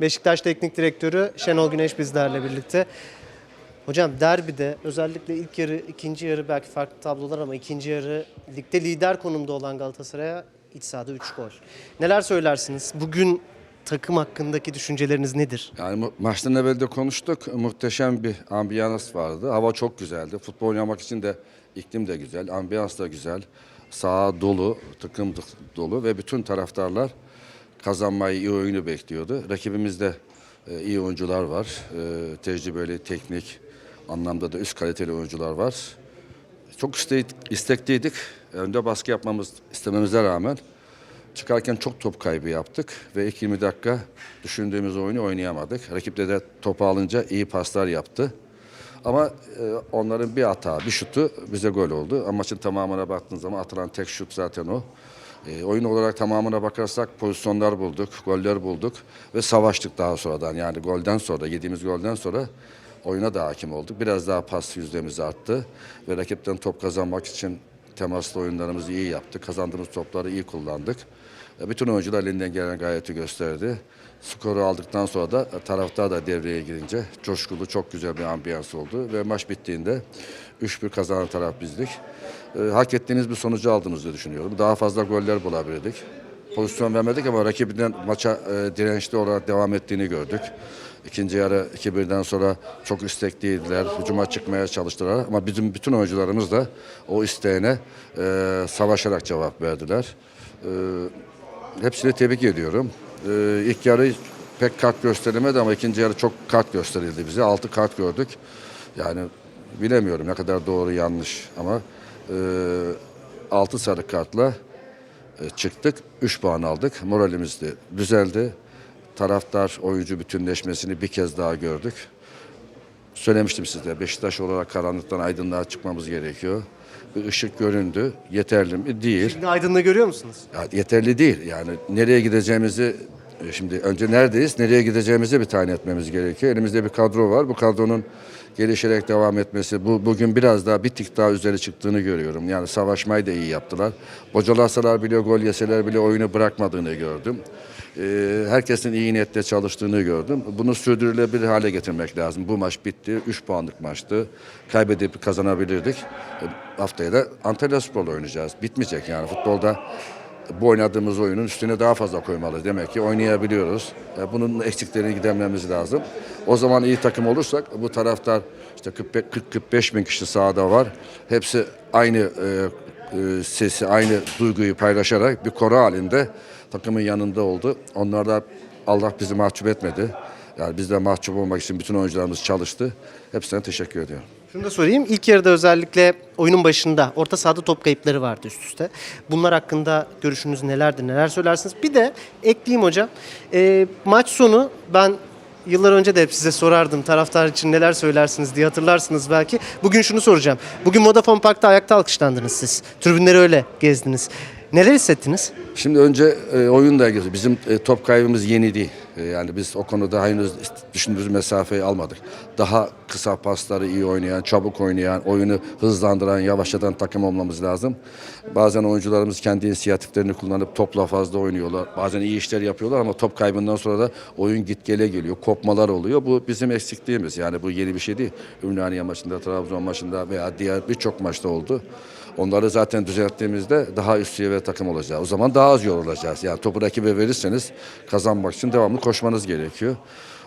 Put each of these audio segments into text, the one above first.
Beşiktaş Teknik Direktörü Şenol Güneş bizlerle birlikte. Hocam derbide özellikle ilk yarı, ikinci yarı belki farklı tablolar ama ikinci yarı ligde lider konumda olan Galatasaray'a iç sahada 3 gol. Neler söylersiniz? Bugün takım hakkındaki düşünceleriniz nedir? Yani maçtan evvel de konuştuk. Muhteşem bir ambiyans vardı. Hava çok güzeldi. Futbol oynamak için de iklim de güzel, ambiyans da güzel. Saha dolu, takım dolu ve bütün taraftarlar kazanmayı, iyi oyunu bekliyordu. Rakibimizde e, iyi oyuncular var. E, tecrübeli, teknik anlamda da üst kaliteli oyuncular var. Çok iste- istekliydik. Önde baskı yapmamız istememize rağmen çıkarken çok top kaybı yaptık ve ilk 20 dakika düşündüğümüz oyunu oynayamadık. Rakipte de topu alınca iyi paslar yaptı. Ama e, onların bir hata, bir şutu bize gol oldu. Ama maçın tamamına baktığın zaman atılan tek şut zaten o. E, oyun olarak tamamına bakarsak pozisyonlar bulduk, goller bulduk ve savaştık daha sonradan. Yani golden sonra, yediğimiz golden sonra oyuna da hakim olduk. Biraz daha pas yüzdemiz arttı ve rakipten top kazanmak için temaslı oyunlarımızı iyi yaptık. Kazandığımız topları iyi kullandık. E, Bütün oyuncular elinden gelen gayreti gösterdi. Skoru aldıktan sonra da e, taraftar da devreye girince coşkulu çok güzel bir ambiyans oldu ve maç bittiğinde 3-1 kazanan taraf bizdik. E, hak ettiğiniz bir sonucu aldığınızı düşünüyorum. Daha fazla goller bulabilirdik. Pozisyon vermedik ama rakibinden maça e, dirençli olarak devam ettiğini gördük. İkinci yarı 2-1'den sonra çok istekliydiler. Hücuma çıkmaya çalıştılar ama bizim bütün oyuncularımız da o isteğine e, savaşarak cevap verdiler. E, hepsini tebrik ediyorum. E, ilk yarı pek kart gösterilmedi ama ikinci yarı çok kart gösterildi bize. Altı kart gördük. Yani bilemiyorum ne kadar doğru yanlış ama e, altı sarı kartla e, çıktık. 3 puan aldık. Moralimiz de düzeldi. Taraftar oyuncu bütünleşmesini bir kez daha gördük. Söylemiştim size Beşiktaş olarak karanlıktan aydınlığa çıkmamız gerekiyor. Bir ışık göründü. Yeterli mi? Değil. Şimdi aydınlığı görüyor musunuz? Ya yeterli değil. Yani nereye gideceğimizi e, şimdi önce neredeyiz, nereye gideceğimizi bir tayin etmemiz gerekiyor. Elimizde bir kadro var. Bu kadronun gelişerek devam etmesi, bu bugün biraz daha bir tık daha üzeri çıktığını görüyorum. Yani savaşmayı da iyi yaptılar. Bocalasalar bile, gol yeseler bile oyunu bırakmadığını gördüm. Ee, herkesin iyi niyetle çalıştığını gördüm. Bunu sürdürülebilir hale getirmek lazım. Bu maç bitti. 3 puanlık maçtı. Kaybedip kazanabilirdik. Ee, haftaya da Antalya Spor'la oynayacağız. Bitmeyecek yani futbolda bu oynadığımız oyunun üstüne daha fazla koymalıyız. Demek ki oynayabiliyoruz. E, Bunun eksiklerini gidermemiz lazım. O zaman iyi takım olursak bu taraftar işte 40-45 bin kişi sahada var. Hepsi aynı e, e, sesi, aynı duyguyu paylaşarak bir koro halinde takımın yanında oldu. Onlar da Allah bizi mahcup etmedi. Yani biz de mahcup olmak için bütün oyuncularımız çalıştı. Hepsine teşekkür ediyorum. Şunu da sorayım. İlk yarıda özellikle oyunun başında orta sahada top kayıpları vardı üst üste. Bunlar hakkında görüşünüz nelerdir, neler söylersiniz? Bir de ekleyeyim hocam. Ee, maç sonu ben yıllar önce de hep size sorardım taraftar için neler söylersiniz diye hatırlarsınız belki. Bugün şunu soracağım. Bugün Vodafone Park'ta ayakta alkışlandınız siz. Tribünleri öyle gezdiniz. Neler hissettiniz? Şimdi önce e, oyunla ilgili bizim e, top kaybımız yeni değil. E, yani biz o konuda henüz düşündüğümüz mesafeyi almadık. Daha kısa pasları iyi oynayan, çabuk oynayan, oyunu hızlandıran, yavaşlatan takım olmamız lazım. Bazen oyuncularımız kendi inisiyatiflerini kullanıp topla fazla oynuyorlar. Bazen iyi işler yapıyorlar ama top kaybından sonra da oyun git gele geliyor. Kopmalar oluyor. Bu bizim eksikliğimiz. Yani bu yeni bir şey değil. Ümraniye maçında, Trabzon maçında veya diğer birçok maçta oldu. Onları zaten düzelttiğimizde daha üst seviye takım olacağız. O zaman daha az yorulacağız. Yani topu rakibe verirseniz kazanmak için devamlı koşmanız gerekiyor.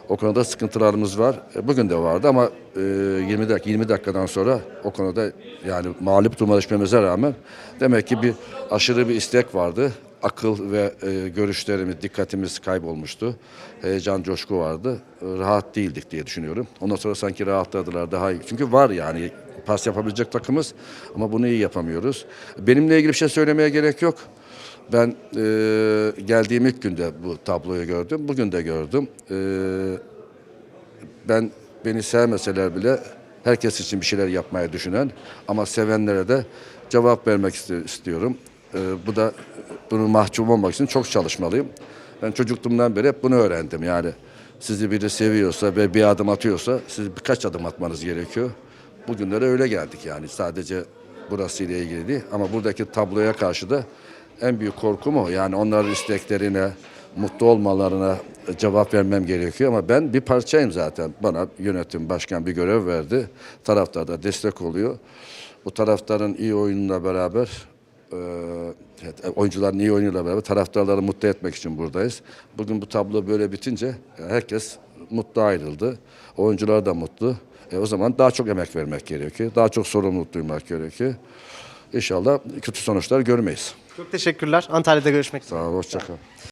O konuda sıkıntılarımız var. E, Bugün de vardı ama e, 20 dakika 20 dakikadan sonra o konuda yani mağlup duruma düşmemize rağmen demek ki bir aşırı bir istek vardı. Akıl ve e, görüşlerimiz, dikkatimiz kaybolmuştu. Heyecan, coşku vardı. Rahat değildik diye düşünüyorum. Ondan sonra sanki rahatladılar daha iyi. Çünkü var yani pas yapabilecek takımız ama bunu iyi yapamıyoruz. Benimle ilgili bir şey söylemeye gerek yok. Ben e, geldiğim ilk günde bu tabloyu gördüm. Bugün de gördüm. E, ben beni sevmeseler bile herkes için bir şeyler yapmaya düşünen ama sevenlere de cevap vermek istiyorum. E, bu da bunu mahcup olmak için çok çalışmalıyım. Ben çocukluğumdan beri hep bunu öğrendim. Yani sizi biri seviyorsa ve bir adım atıyorsa siz birkaç adım atmanız gerekiyor. Bugünlere öyle geldik yani sadece burası ile ilgili değil ama buradaki tabloya karşı da en büyük korkum o. Yani onların isteklerine, mutlu olmalarına cevap vermem gerekiyor ama ben bir parçayım zaten. Bana yönetim başkan bir görev verdi. Taraftar da destek oluyor. Bu taraftarın iyi oyunuyla beraber e, oyuncuların iyi oyunuyla beraber taraftarları mutlu etmek için buradayız. Bugün bu tablo böyle bitince herkes mutlu ayrıldı. Oyuncular da mutlu. E, o zaman daha çok emek vermek gerekiyor. Daha çok sorumluluk duymak gerekiyor. İnşallah kötü sonuçlar görmeyiz. Çok teşekkürler. Antalya'da görüşmek üzere. Sağ ol, hoşça kal.